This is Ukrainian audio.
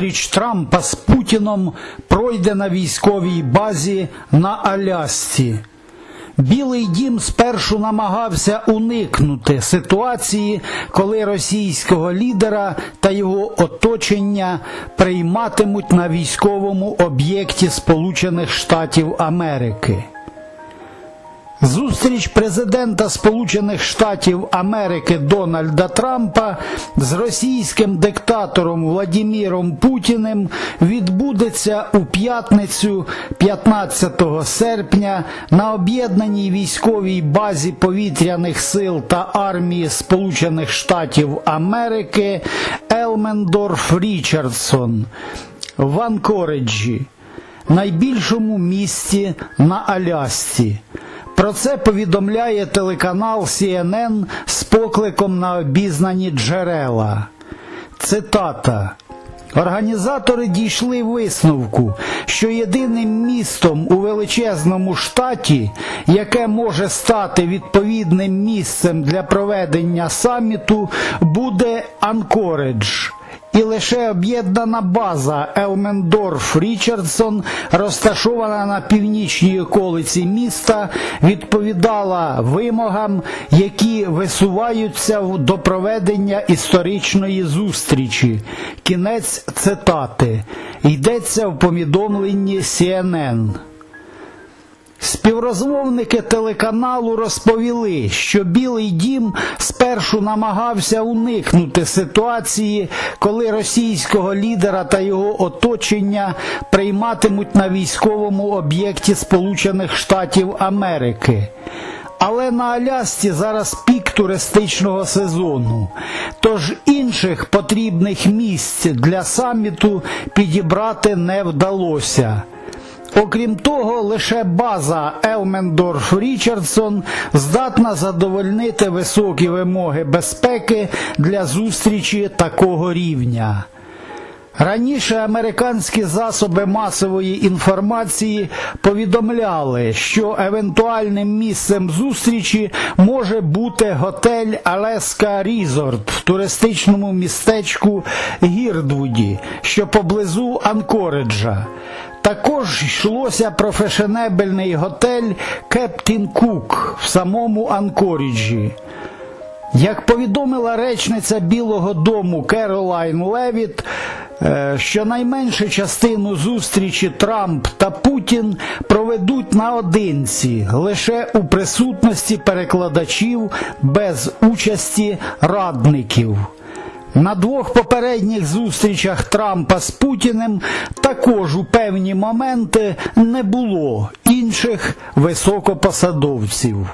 зустріч Трампа з Путіном пройде на військовій базі на Алясці. Білий дім спершу намагався уникнути ситуації, коли російського лідера та його оточення прийматимуть на військовому об'єкті Сполучених Штатів Америки. Зустріч президента Сполучених Штатів Америки Дональда Трампа з російським диктатором Владіміром Путіним відбудеться у п'ятницю 15 серпня на об'єднаній військовій базі повітряних сил та армії Сполучених Штатів Америки Елмендорф Річардсон в Анкореджі, найбільшому місті на Алясці. Про це повідомляє телеканал CNN з покликом на обізнані джерела. Цитата. Організатори дійшли висновку, що єдиним містом у величезному штаті, яке може стати відповідним місцем для проведення саміту, буде Анкоредж. І лише об'єднана база Елмендорф Річардсон, розташована на північній околиці міста, відповідала вимогам, які висуваються до проведення історичної зустрічі. Кінець цитати. Йдеться в повідомленні CNN. Співрозмовники телеканалу розповіли, що Білий дім спершу намагався уникнути ситуації, коли російського лідера та його оточення прийматимуть на військовому об'єкті Сполучених Штатів Америки. Але на Алясці зараз пік туристичного сезону, тож інших потрібних місць для саміту підібрати не вдалося. Окрім того, лише база Елмендорф Річардсон здатна задовольнити високі вимоги безпеки для зустрічі такого рівня. Раніше американські засоби масової інформації повідомляли, що евентуальним місцем зустрічі може бути готель Алеска Різорт в туристичному містечку Гірдвуді, що поблизу Анкореджа. Також йшлося про фешенебельний готель Кептін Кук в самому Анкоріджі. Як повідомила речниця Білого Дому Керолайн Левіт, щонайменше частину зустрічі Трамп та Путін проведуть наодинці лише у присутності перекладачів без участі радників. На двох попередніх зустрічах Трампа з Путіним також у певні моменти не було інших високопосадовців.